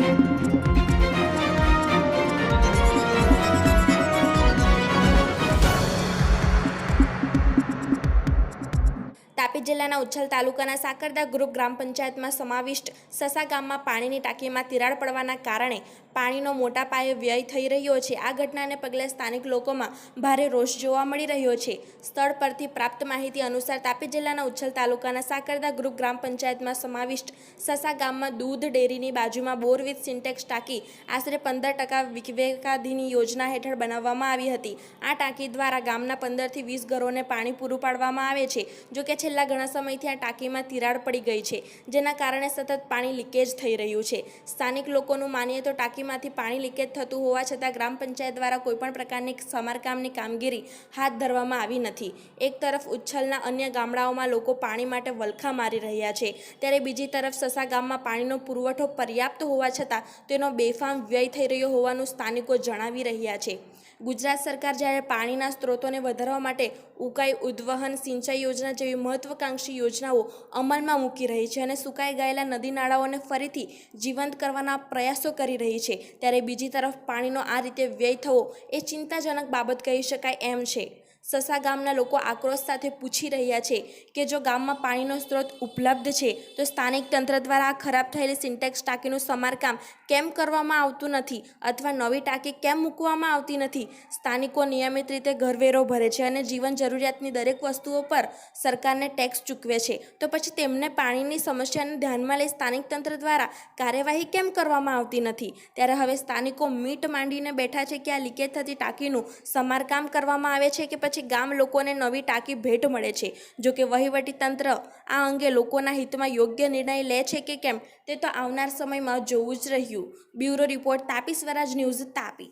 Thank you. Tapi જિલ્લાના ઉચ્છલ તાલુકાના Sakarda group ગ્રામ પંચાયતમાં સમાવિષ્ટ સસા ગામમાં પાણીની ટાંકીમાં તિરાડ પડવાના કારણે પાણીનો મોટા પાયે વ્યય થઈ રહ્યો છે. આ ઘટનાને પગલે સ્થાનિક લોકોમાં ભારે રોષ જોવા મળી રહ્યો છે. સ્થળ પરથી પ્રાપ્ત માહિતી અનુસાર તાપી જિલ્લાના ઉચ્છલ તાલુકાના સાકરદા ગ્રુપ ગ્રામ પંચાયતમાં સમાવિષ્ટ સસા ગામમાં દૂધ ડેરીની બાજુમાં બોર વિથ સિન્ટેક્સ ટાંકી આશરે પંદર ટકા વિવેકાધીની યોજના હેઠળ બનાવવામાં આવી હતી. આ ટાંકી દ્વારા ગામના પંદરથી વીસ ઘરોને પાણી પૂરું પાડવામાં આવે છે. જો કે છેલ્લા ઘણા સમયથી આ ટાંકીમાં તિરાડ પડી ગઈ છે, જેના કારણે સતત પાણી લીકેજ થઈ રહ્યું છે. સ્થાનિક લોકોનું માનીએ તો ટાંકીમાંથી પાણી લીકેજ થતું હોવા છતાં ગ્રામ પંચાયત દ્વારા કોઈપણ પ્રકારની સમારકામની કામગીરી હાથ ધરવામાં આવી નથી. એક તરફ ઉચ્છલના અન્ય ગામડાઓમાં લોકો પાણી માટે વલખા મારી રહ્યા છે, ત્યારે બીજી તરફ સસા ગામમાં પાણીનો પુરવઠો પર્યાપ્ત હોવા છતાં તેનો બેફામ વ્યય થઈ રહ્યો હોવાનું સ્થાનિકો જણાવી રહ્યા છે. ગુજરાત સરકાર જ્યારે પાણીના સ્ત્રોતોને વધારવા માટે ઉકાઈ ઉદ્વહન સિંચાઈ યોજના જેવી મહત્વાકાંક્ષી યોજનાઓ અમલમાં મૂકી રહી છે અને સુકાઈ ગયેલા નદી નાળાઓને ફરીથી જીવંત કરવાના પ્રયાસો કરી રહી છે. ત્યારે બીજી તરફ પાણીનો આ રીતે વ્યય થવો એ ચિંતાજનક બાબત કહી શકાય એમ છે. સસા ગામના લોકો આક્રોશ સાથે પૂછી રહ્યા છે કે જો ગામમાં પાણીનો સ્ત્રોત ઉપલબ્ધ છે, તો સ્થાનિક તંત્ર દ્વારા આ ખરાબ થયેલી સિન્ટેક્સ ટાંકીનું સમારકામ કેમ કરવામાં આવતું નથી અથવા નવી ટાંકી કેમ મૂકવામાં આવતી નથી? સ્થાનિકો નિયમિત રીતે ઘરવેરો ભરે છે અને જીવન જરૂરિયાતની દરેક વસ્તુઓ પર સરકારને ટેક્સ ચૂકવે છે. તો પછી તેમને પાણીની સમસ્યાને ધ્યાનમાં લઈ સ્થાનિક તંત્ર દ્વારા કાર્યવાહી કેમ કરવામાં આવતી નથી? ત્યારે હવે સ્થાનિકો મીટ માંડીને બેઠા છે કે આ લીકેજ થતી ટાંકીનું સમારકામ કરવામાં આવે છે કે પછી ગામ લોકોને નવી ટાંકી ભેટ મળે છે. જો કે વહીવટી તંત્ર આ અંગે લોકોના હિતમાં યોગ્ય નિર્ણય લે છે કે કેમ તે તો આવનાર સમયમાં જોવું જ રહ્યું. Bureau report Tapi Swaraj news Tapi.